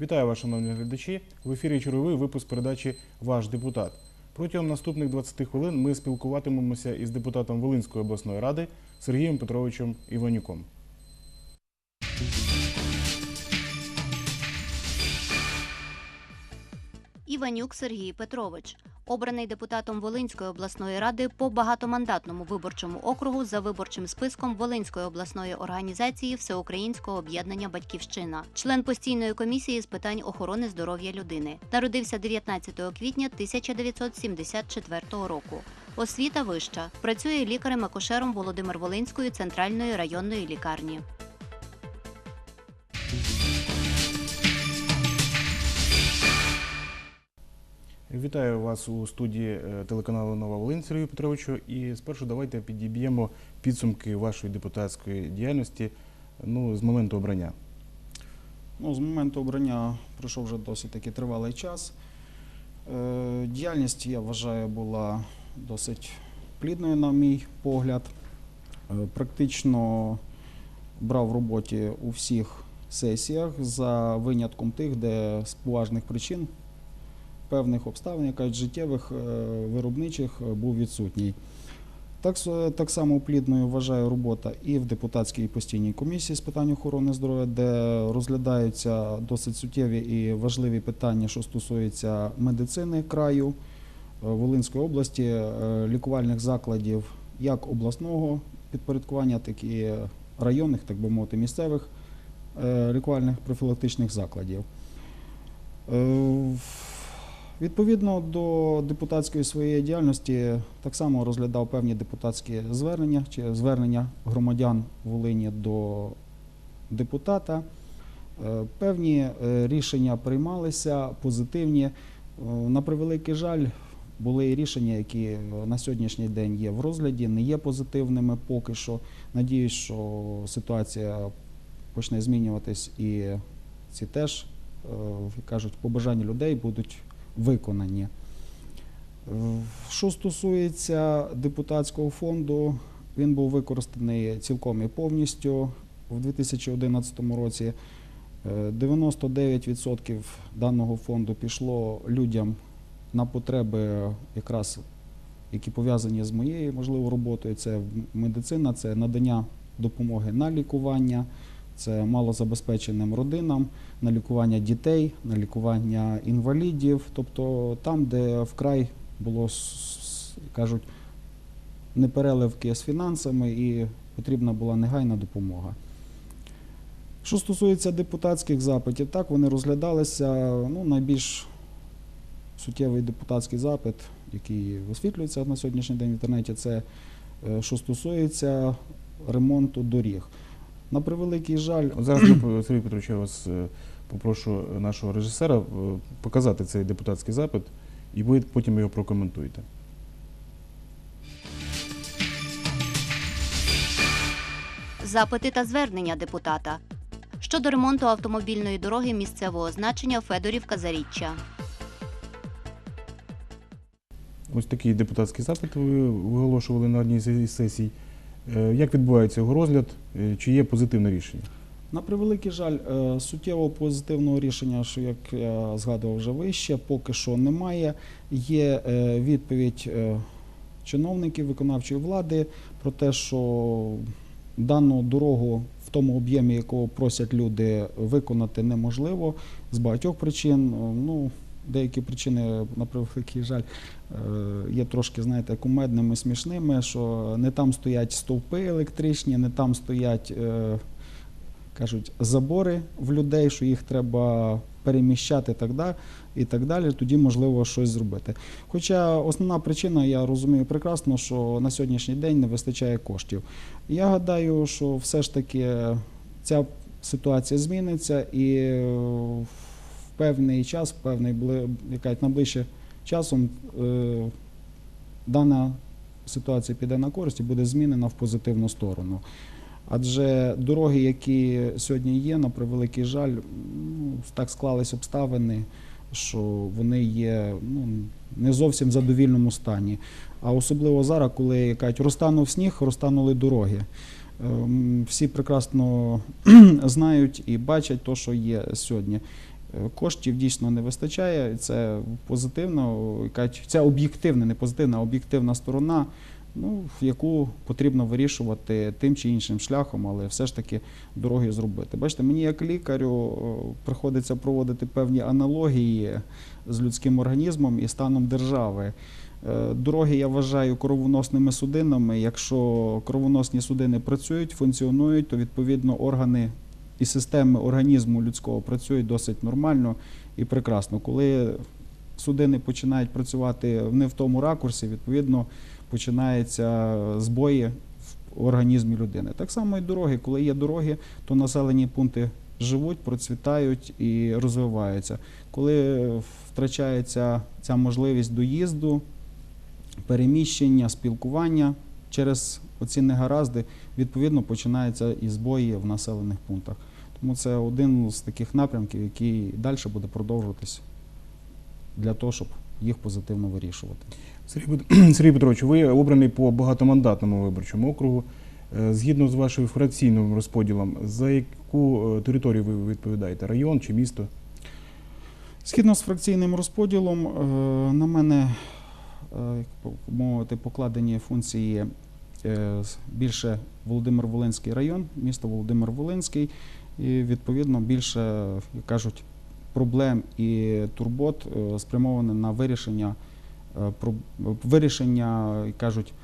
Вітаю вас, шановні глядачі. В ефірі черговий випуск передачі Ваш депутат. Протягом наступних 20 хвилин ми спілкуватимемося із депутатом Волинської обласної ради Сергієм Петровичем Іванюком. Іванюк Сергій Петрович, обраний депутатом Волинської обласної ради по багатомандатному виборчому округу за виборчим списком Волинської обласної організації Всеукраїнського об'єднання Батьківщина, член постійної комісії з питань охорони здоров'я людини. Народився 19 квітня 1974 року. Освіта вища. Працює лікарем-акушером Володимир Волинської центральної районної лікарні. Вітаю вас у студії е, телеканалу Нова Волинь Сергію Петровичу. І спершу давайте підіб'ємо підсумки вашої депутатської діяльності ну, з моменту обрання. Ну, з моменту обрання пройшов вже досить таки тривалий час. Е, Діяльність, я вважаю, була досить плідною, на мій погляд. Е, Практично брав в роботі у всіх сесіях, за винятком тих, де з поважних причин, певних обставин, якась життєвих, е, виробничих е, був відсутній. Так, так само плідною вважаю робота і в депутатській постійній комісії з питань охорони здоров'я, де розглядаються досить суттєві і важливі питання, що стосуються медицини краю е, Волинської області, лікувальних закладів як обласного підпорядкування, так і районних, так би мовити, місцевих лікувальних профілактичних закладів. Відповідно до депутатської своєї діяльності, так само розглядав певні депутатські звернення чи звернення громадян Волині до депутата. Е, Певні е, рішення приймалися позитивні. Е, На превеликий жаль, були і рішення, які на сьогоднішній день є в розгляді, не є позитивними поки що. Надіюсь, що ситуація почне змінюватись і ці теж, як кажуть, побажання людей будуть виконані. Е, Що стосується депутатського фонду, він був використаний цілком і повністю в 2011 році. Е, 99% даного фонду пішло людям на потреби, якраз які пов'язані з моєю можливо роботою. Це медицина, це надання допомоги на лікування, це малозабезпеченим родинам, на лікування дітей, на лікування інвалідів, тобто там, де вкрай було кажуть непереливки з фінансами і потрібна була негайна допомога. Що стосується депутатських запитів, так вони розглядалися. Ну, найбільш суттєвий депутатський запит, який висвітлюється на сьогоднішній день в інтернеті, це е, що стосується ремонту доріг. На превеликий жаль, зараз, Сергій Петрович, я вас е, попрошу нашого режисера е, показати цей депутатський запит, і ви потім його прокоментуєте. Запити та звернення депутата щодо ремонту автомобільної дороги місцевого значення Федорівка Заріччя. Ось такий депутатський запит ви виголошували на одній з сесій. Е, Як відбувається його розгляд? Е, Чи є позитивне рішення? На превеликий жаль, е, суттєво позитивного рішення, що як я згадував вже вище, поки що немає. Є відповідь чиновників виконавчої влади про те, що дану дорогу в тому об'ємі, якого просять люди, виконати неможливо з багатьох причин. Ну, деякі причини, на превеликий жаль, е, є трошки, знаєте, кумедними, смішними, що не там стоять стовпи електричні, не там стоять. е, кажуть, забори в людей, що їх треба переміщати і так далі, тоді можливо щось зробити. Хоча основна причина, я розумію прекрасно, що на сьогоднішній день не вистачає коштів. Я гадаю, що все ж таки ця ситуація зміниться і е, певний час, певний бли- яка найближче часом е, дана ситуація піде на користь і буде змінена в позитивну сторону. Адже дороги, які сьогодні є, на превеликий жаль, ну, так склались обставини, що вони є ну, не зовсім в задовільному стані. А особливо зараз, коли кажуть, розтанув сніг, розтанули дороги. Ем, Всі прекрасно знають і бачать те, що є сьогодні. Коштів дійсно не вистачає, і це позитивно, це об'єктивна, не позитивна, а об'єктивна сторона, ну, яку потрібно вирішувати тим чи іншим шляхом, але все ж таки дороги зробити. Бачите, мені як лікарю е, приходиться проводити певні аналогії з людським організмом і станом держави. Е, Дороги я вважаю кровоносними судинами. Якщо кровоносні судини працюють, функціонують, то відповідно органи і системи організму людського працюють досить нормально і прекрасно. Коли судини починають працювати не в тому ракурсі, відповідно починаються збої в організмі людини. Так само і дороги. Коли є дороги, то населені пункти живуть, процвітають і розвиваються. Коли втрачається ця можливість доїзду, переміщення, спілкування через оці негаразди, відповідно починаються і збої в населених пунктах. Тому це один з таких напрямків, який далі буде продовжуватись для того, щоб їх позитивно вирішувати. Сергій, Пет- Петрович, ви обраний по багатомандатному виборчому округу. Е, Згідно з вашим фракційним розподілом, за яку е, територію ви відповідаєте? Район чи місто? Згідно з фракційним розподілом, е, на мене мовити, покладені функції більше Володимир Волинський район, місто Володимир Волинський, і відповідно більше, як кажуть, проблем і турбот е, спрямоване на вирішення, е, вирішення, як кажуть,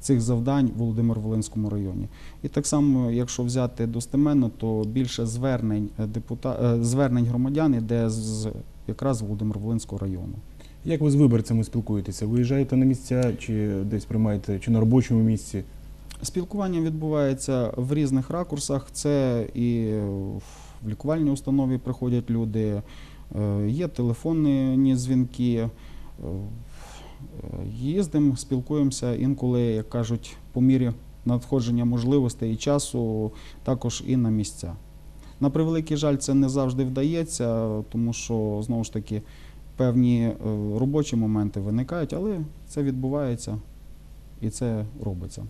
цих завдань в Володимир Волинському районі. І так само, якщо взяти достеменно, то більше звернень е, депута... е, звернень громадян іде з якраз з Володимир Волинського району. Як ви з виборцями спілкуєтеся? Виїжджаєте на місця чи десь приймаєте, чи на робочому місці? Спілкування відбувається в різних ракурсах. Це і в лікувальній установі приходять люди, е, є телефонні дзвінки. е, Їздимо, спілкуємося інколи, як кажуть, по мірі надходження можливостей і часу, також і на місця. На превеликий жаль, це не завжди вдається, тому що знову ж таки певні е, робочі моменти виникають, але це відбувається і це робиться.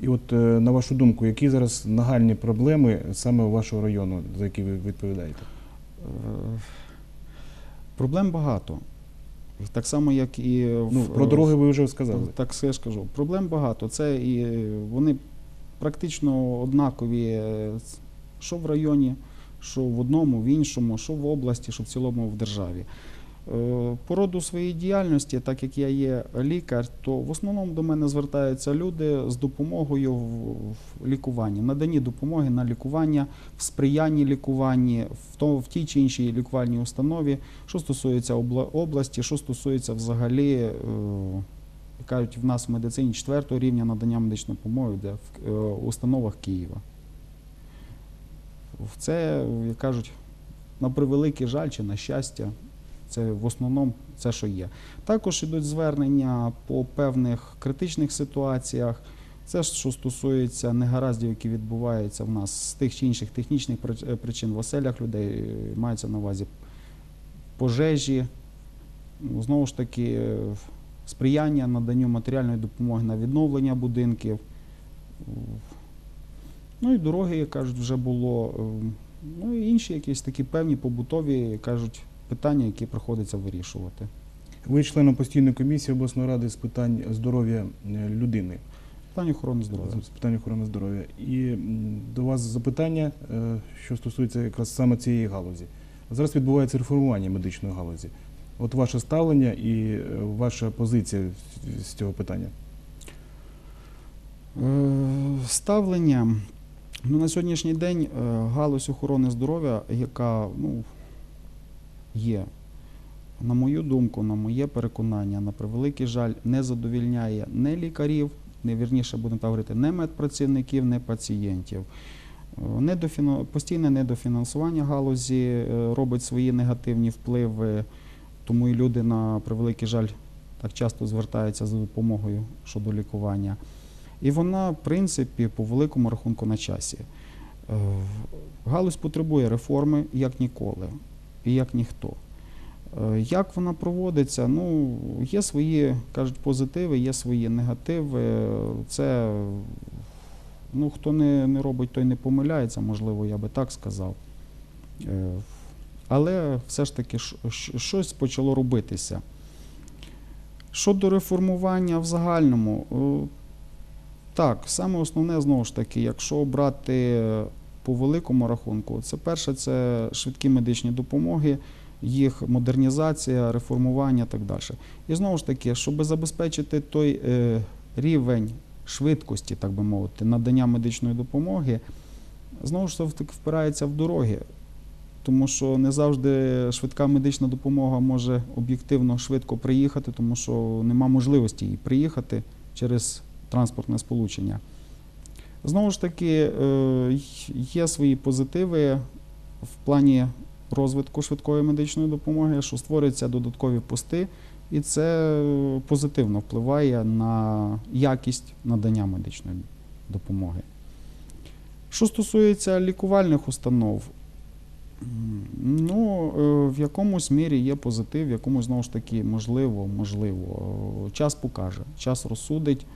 І от е, на вашу думку, які зараз нагальні проблеми саме у вашого району, за які ви відповідаєте? Е, Проблем багато. Так само, як і в- Ну, про дороги ви вже сказали. Так все ж кажу. Проблем багато. Це і вони практично однакові, що в районі, що в одному, в іншому, що в області, що в цілому в державі. Е, По роду своєї діяльності, так як я є лікар, то в основному до мене звертаються люди з допомогою в лікуванні, наданні допомоги на лікування, в сприянні лікуванні, в, то, в тій чи іншій лікувальній установі, що стосується обла- області, що стосується взагалі, е, кажуть, в нас в медицині четвертого рівня надання медичної допомоги, де в е, установах Києва. Це, як кажуть, на превеликий жаль чи на щастя, це в основному це, що є. Також ідуть звернення по певних критичних ситуаціях. Це що стосується негараздів, які відбуваються в нас з тих чи інших технічних е, причин в оселях людей, мається на увазі пожежі, ну, знову ж таки, е, сприяння наданню матеріальної допомоги на відновлення будинків. Ну і дороги, як кажуть, вже було. е, Ну і інші якісь такі певні побутові, кажуть, питання, які приходиться вирішувати. Ви членом постійної комісії обласної ради з питань здоров'я е, людини, Питання охорони здоров'я. з питань охорони здоров'я. І до вас запитання, е, що стосується якраз саме цієї галузі. Зараз відбувається реформування медичної галузі. От ваше ставлення і е, ваша позиція з- цього питання. Ставлення. Ну, на сьогоднішній день галузь охорони здоров'я, яка ну, є, на мою думку, на моє переконання, на превеликий жаль, не задовільняє не лікарів, не вірніше будемо так говорити, не медпрацівників, не пацієнтів. Е, Недофіна- Постійне недофінансування галузі е, робить свої негативні впливи, тому і люди на превеликий жаль так часто звертаються за допомогою щодо лікування. І вона, в принципі, по великому рахунку на часі. Е, Галузь потребує реформи як ніколи, як ніхто. Е, Як вона проводиться? Ну, є свої, кажуть, позитиви, є свої негативи. Це ну, хто не, не робить, той не помиляється, можливо, я би так сказав. Е, Але все ж таки щось почало робитися. Щодо реформування в загальному, е, так, саме основне знову ж таки, якщо брати по великому рахунку, це перше це швидкі медичні допомоги, їх модернізація, реформування і так далі. І знову ж таки, щоб забезпечити той е, рівень швидкості, так би мовити, надання медичної допомоги, знову ж таки впирається в дороги. Тому що не завжди швидка медична допомога може об'єктивно швидко приїхати, тому що нема можливості їй приїхати через транспортне сполучення. Знову ж таки, е, є свої позитиви в плані розвитку швидкої медичної допомоги, що створюються додаткові пости, і це позитивно впливає на якість надання медичної допомоги. Що стосується лікувальних установ, ну, е, в якомусь мірі є позитив, в якомусь знову ж таки можливо, можливо. Час покаже, час розсудить,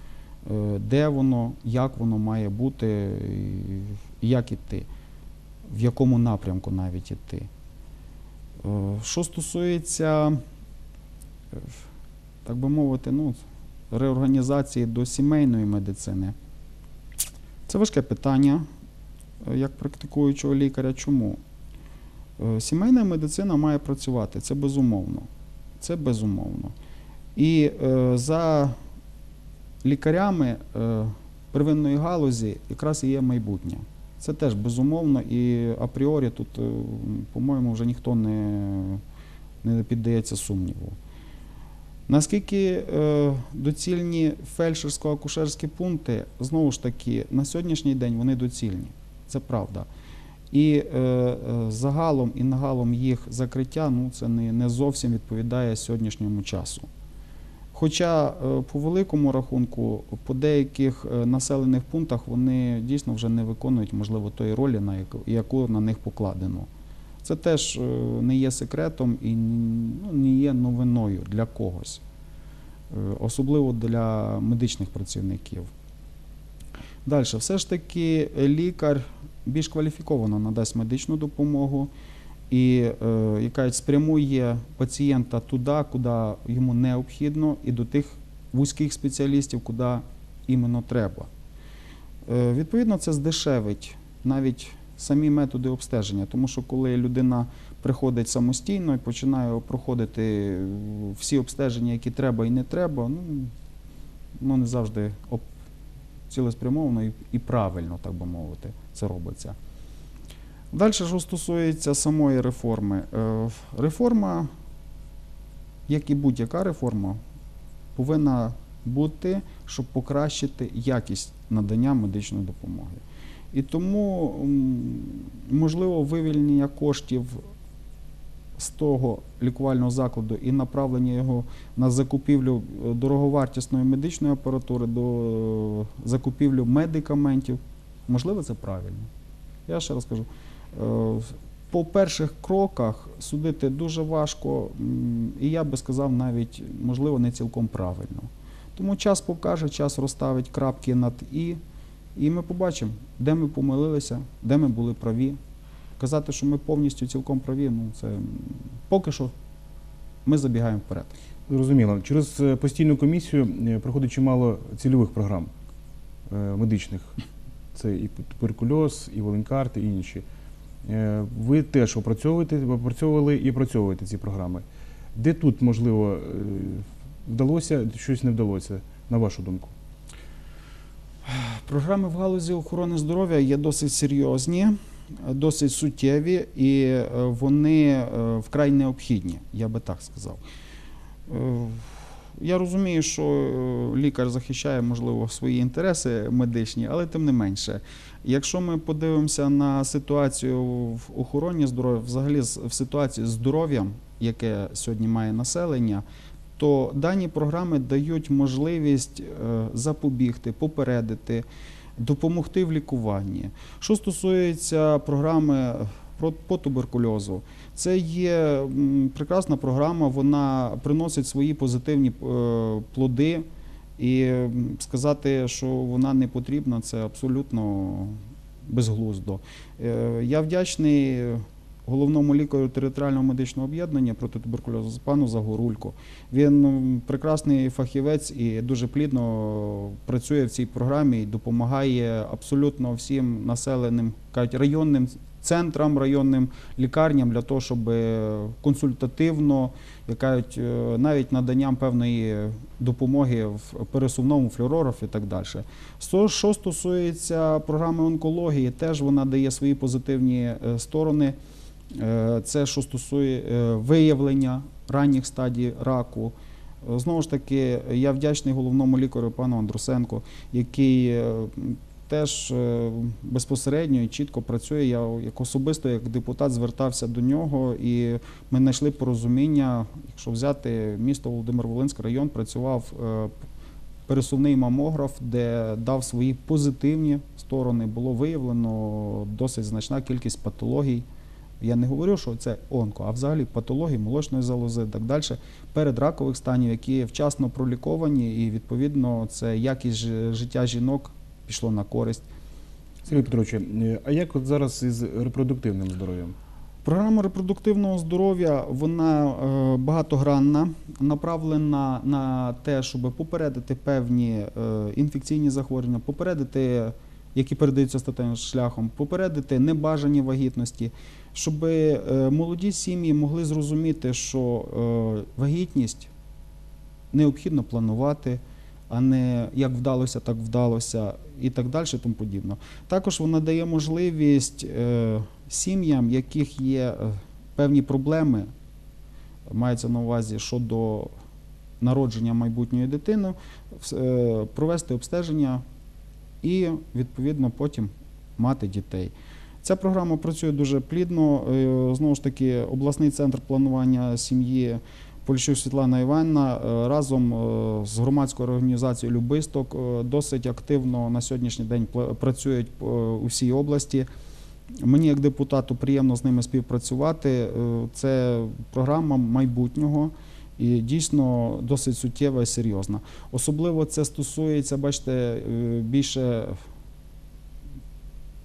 де воно, як воно має бути, як іти, в якому напрямку навіть іти. Е, Що стосується, е, так би мовити, ну, реорганізації до сімейної медицини, це важке питання е, як практикуючого лікаря. Чому? Е, Сімейна медицина має працювати, це безумовно. Це безумовно. І е, за лікарями е, первинної галузі якраз і є майбутнє. Це теж безумовно, і апріорі тут, е, по-моєму, вже ніхто не, не піддається сумніву. Наскільки е, доцільні фельдшерсько-акушерські пункти, знову ж таки, на сьогоднішній день вони доцільні. Це правда. І е, загалом і нагалом їх закриття ну, це не, не зовсім відповідає сьогоднішньому часу. Хоча е, по великому рахунку, по деяких е, населених пунктах вони дійсно вже не виконують, можливо, тої ролі, на яку, на них покладено. Це теж е, не є секретом і ну, не є новиною для когось, особливо для медичних працівників. Далі, все ж таки, лікар більш кваліфіковано надасть медичну допомогу і е, яка спрямує пацієнта туди, куди йому необхідно, і до тих вузьких спеціалістів, куди іменно треба. Е, відповідно, це здешевить навіть самі методи обстеження, тому що коли людина приходить самостійно і починає проходити всі обстеження, які треба і не треба, ну, ну не завжди цілеспрямовано і правильно, так би мовити, це робиться. Далі, що стосується самої реформи. Е, Реформа, як і будь-яка реформа, повинна бути, щоб покращити якість надання медичної допомоги. І тому, можливо, вивільнення коштів з того лікувального закладу і направлення його на закупівлю е, дороговартісної медичної апаратури, до е, закупівлю медикаментів, можливо, це правильно. Я ще раз кажу. Е, По перших кроках судити дуже важко, і я би сказав, навіть можливо не цілком правильно. Тому час покаже, час розставить крапки над і, і ми побачимо, де ми помилилися, де ми були праві. Казати, що ми повністю цілком праві, ну це поки що ми забігаємо вперед. Зрозуміло. Через е, постійну комісію е, проходить чимало цільових програм медичних. Це і туберкульоз, і волонкарт, і інші. Е, Ви теж опрацьовуєте, опрацьовували і опрацьовуєте ці програми. Де тут, можливо, е, вдалося, щось не вдалося, на вашу думку? Програми в галузі охорони здоров'я є досить серйозні, досить суттєві, і е, вони вкрай необхідні, я би так сказав. Я розумію, що е, лікар захищає, можливо, свої інтереси медичні, але тим не менше. Якщо ми подивимося на ситуацію в охороні здоров'я, взагалі в ситуації з здоров'ям, яке сьогодні має населення, то дані програми дають можливість е, запобігти, попередити, допомогти в лікуванні. Що стосується програми про- по туберкульозу, це є прекрасна програма, вона приносить свої позитивні е, плоди. І сказати, що вона не потрібна, це абсолютно безглуздо. Е, Я вдячний головному лікарю територіального медичного об'єднання проти туберкульозу пану Загорульку. Він прекрасний фахівець і дуже плідно працює в цій програмі і допомагає абсолютно всім населеним кажуть, районним центрам, районним лікарням для того, щоб е, консультативно, кажуть, е, навіть наданням певної допомоги в пересувному флюорографі і так далі. Що стосується програми онкології, теж вона дає свої позитивні е, сторони. Це що стосує е, виявлення ранніх стадій раку. Знову ж таки, я вдячний головному лікарю пану Андрусенку, який теж е, безпосередньо і чітко працює. Я як особисто, як депутат, звертався до нього, і ми знайшли порозуміння. Якщо взяти місто Володимир-Волинський район, працював е, пересувний мамограф, де дав свої позитивні сторони. Було виявлено досить значна кількість патологій. Я не говорю, що це онко, а взагалі патології молочної залози так далі, передракових станів, які вчасно проліковані, і відповідно це якість життя жінок пішло на користь. Сергій Петрович, е, а як от зараз із репродуктивним здоров'ям? Програма репродуктивного здоров'я вона е, багатогранна, направлена на те, щоб попередити певні е, інфекційні захворювання, попередити, які передаються статевим шляхом, попередити небажані вагітності, щоб молоді сім'ї могли зрозуміти, що вагітність необхідно планувати, а не як вдалося, так вдалося, і так далі, тому подібно. Також вона дає можливість е, сім'ям, яких є е, певні проблеми, мається на увазі щодо народження майбутньої дитини, е, провести обстеження і відповідно потім мати дітей. Ця програма працює дуже плідно. Знову ж таки, обласний центр планування сім'ї Польщук Світлана Іванівна е, разом е, з громадською організацією Любисток е, досить активно на сьогоднішній день працюють у всій області. Мені як депутату приємно з ними співпрацювати. Це програма майбутнього і дійсно досить суттєва і серйозна. Особливо це стосується, бачите, більше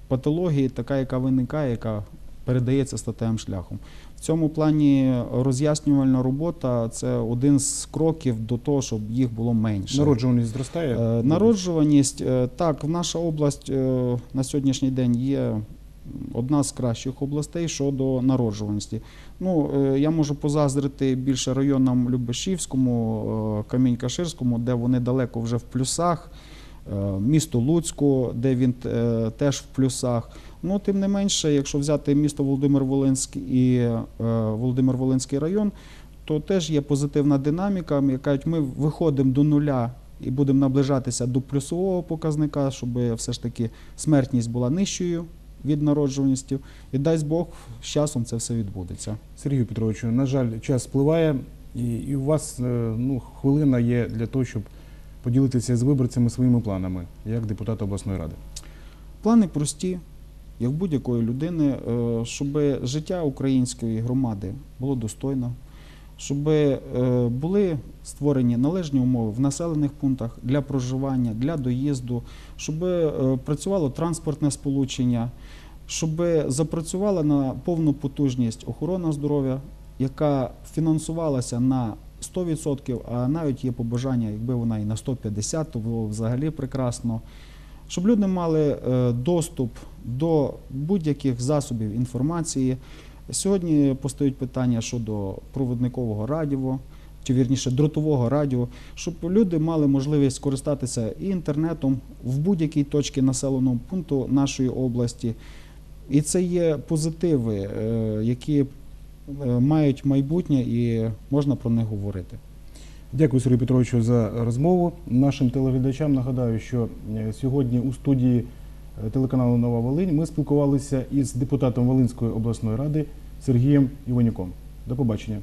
патології, така, яка виникає, яка передається статевим шляхом. В цьому плані роз'яснювальна робота це один з кроків до того, щоб їх було менше. Народжуваність зростає? Е, Народжуваність е, так, наша область е, на сьогоднішній день є одна з кращих областей щодо народжуваності. Ну, я можу позаздрити більше районам Любешівському, Камінь-Каширському, де вони далеко вже в плюсах, місто Луцьку, де він теж в плюсах. Ну, тим не менше, якщо взяти місто Володимир-Волинськ і е, Володимир-Волинський район, то теж є позитивна динаміка. Як кажуть, ми виходимо до нуля і будемо наближатися до плюсового показника, щоб все ж таки смертність була нижчою від народжуваності. І дасть Бог, з часом це все відбудеться. Сергію Петровичу, на жаль, час спливає, і, і у вас е, ну, хвилина є для того, щоб поділитися з виборцями своїми планами, як депутат обласної ради. Плани прості, як будь-якої людини, е, щоб життя української громади було достойно, щоб е, були створені належні умови в населених пунктах для проживання, для доїзду, щоб е, працювало транспортне сполучення, щоб запрацювала на повну потужність охорона здоров'я, яка фінансувалася на 100%, а навіть є побажання, якби вона і на 150%, то було взагалі прекрасно щоб люди мали е, доступ до будь-яких засобів інформації. Сьогодні постають питання щодо проводникового радіо, чи вірніше дротового радіо, щоб люди мали можливість скористатися і інтернетом в будь-якій точці населеного пункту нашої області. І це є позитиви, е, які е, мають майбутнє і можна про них говорити. Дякую, Сергію Петровичу, за розмову. Нашим телеглядачам нагадаю, що е, сьогодні у студії е, телеканалу Нова Волинь ми спілкувалися із депутатом Волинської обласної ради Сергієм Іванюком. До побачення.